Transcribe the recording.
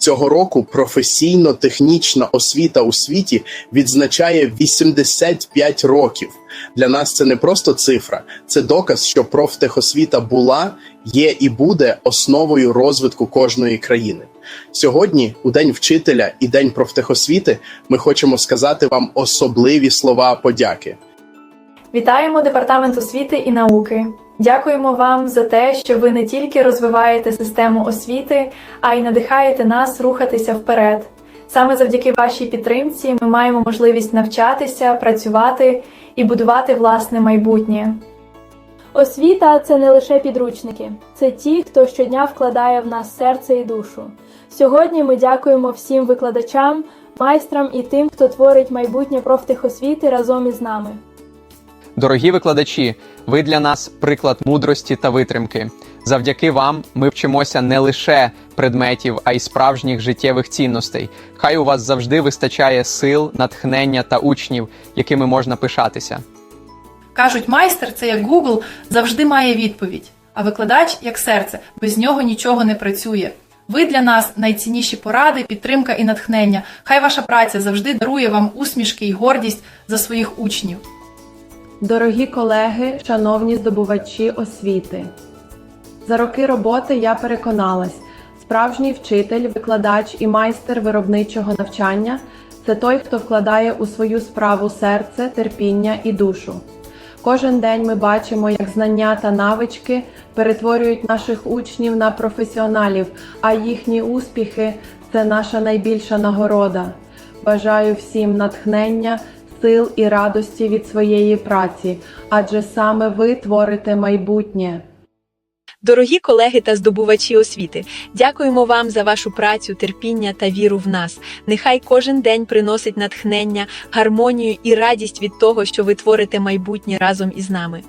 Цього року професійно-технічна освіта у світі відзначає 85 років. Для нас це не просто цифра, це доказ, що профтехосвіта була, є і буде основою розвитку кожної країни. Сьогодні, у День вчителя і День профтехосвіти, ми хочемо сказати вам особливі слова подяки. Вітаємо Департамент освіти і науки. Дякуємо вам за те, що ви не тільки розвиваєте систему освіти, а й надихаєте нас рухатися вперед. Саме завдяки вашій підтримці ми маємо можливість навчатися, працювати і будувати власне майбутнє. Освіта це не лише підручники, це ті, хто щодня вкладає в нас серце і душу. Сьогодні ми дякуємо всім викладачам, майстрам і тим, хто творить майбутнє профтехосвіти разом із нами. Дорогі викладачі, ви для нас приклад мудрості та витримки. Завдяки вам ми вчимося не лише предметів, а й справжніх життєвих цінностей. Хай у вас завжди вистачає сил, натхнення та учнів, якими можна пишатися. Кажуть, майстер це як Google завжди має відповідь, а викладач як серце, без нього нічого не працює. Ви для нас найцінніші поради, підтримка і натхнення. Хай ваша праця завжди дарує вам усмішки і гордість за своїх учнів. Дорогі колеги, шановні здобувачі освіти, за роки роботи я переконалась, справжній вчитель, викладач і майстер виробничого навчання це той, хто вкладає у свою справу серце, терпіння і душу. Кожен день ми бачимо, як знання та навички перетворюють наших учнів на професіоналів, а їхні успіхи це наша найбільша нагорода. Бажаю всім натхнення, сил і радості від своєї праці, адже саме ви творите майбутнє. Дорогі колеги та здобувачі освіти, дякуємо вам за вашу працю, терпіння та віру в нас. Нехай кожен день приносить натхнення, гармонію і радість від того, що ви творите майбутнє разом із нами.